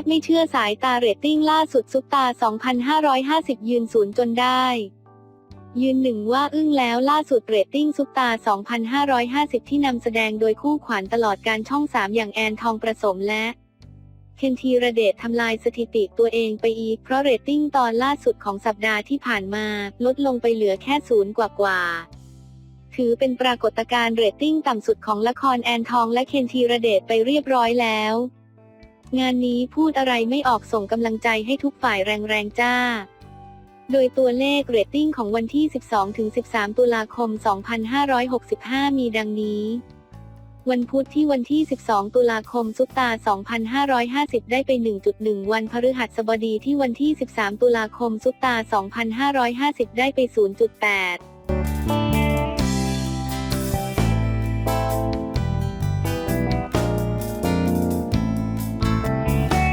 บไม่เชื่อสายตาเรตติ้งล่าสุดซุปตา 2,550 ยืนศูนย์จนได้ ยืนหนึ่งว่าอึ้งแล้วล่าสุดเรตติ้งซุปตา 2,550 ที่นำแสดงโดยคู่ขวัญตลอดการช่อง 3 อย่างแอนทองประสมและเคนทีระเดชทำลายสถิติตัวเองไปอีก เพราะเรตติ้งตอนล่าสุดของสัปดาห์ที่ผ่านมา ลดลงไปเหลือแค่ศูนย์กว่าๆถือเป็นปรากฏการณ์เรตติ้งต่ำสุดของละครแอนทองและเคนทีระเดชไปเรียบร้อยแล้ว งานนี้พูดอะไรไม่ออกส่งกำลังใจให้ทุกฝ่ายแรงๆจ้า โดยตัวเลขเรตติ้งของวันที่ 12-13 ตุลาคม 2565 มีดังนี้ วันพุธที่วันที่ 12 ตุลาคมซุปตา 2,550 ได้ไป 1.1 วันพฤหัสบดีที่วันที่ 13 ตุลาคมซุปตา 2,550 ได้ไป 0.8